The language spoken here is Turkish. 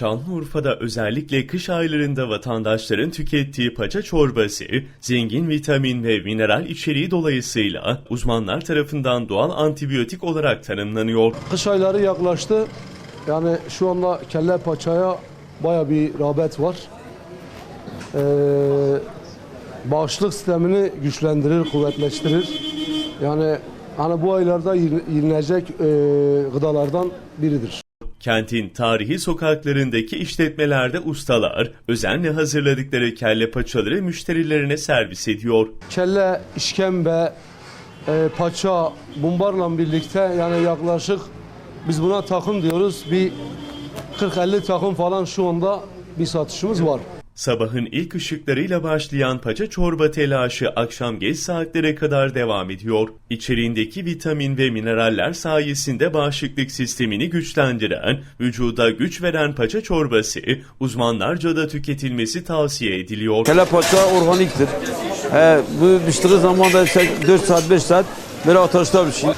Şanlıurfa'da özellikle kış aylarında vatandaşların tükettiği paça çorbası, zengin vitamin ve mineral içeriği dolayısıyla uzmanlar tarafından doğal antibiyotik olarak tanımlanıyor. Kış ayları yaklaştı. Yani şu anda kelle paçaya baya bir rağbet var. Ee, bağışıklık sistemini güçlendirir, kuvvetleştirir. Yani hani bu aylarda yen- yenilecek e, gıdalardan biridir. Kentin tarihi sokaklarındaki işletmelerde ustalar özenle hazırladıkları kelle paçaları müşterilerine servis ediyor. Kelle, işkembe, e, paça, bumbarla birlikte yani yaklaşık biz buna takım diyoruz. Bir 40-50 takım falan şu anda bir satışımız var. Sabahın ilk ışıklarıyla başlayan paça çorba telaşı akşam geç saatlere kadar devam ediyor. İçeriğindeki vitamin ve mineraller sayesinde bağışıklık sistemini güçlendiren, vücuda güç veren paça çorbası uzmanlarca da tüketilmesi tavsiye ediliyor. Kelle paça organiktir. He, bu piştiği zaman da 4 saat 5 saat böyle ateşte bir şey.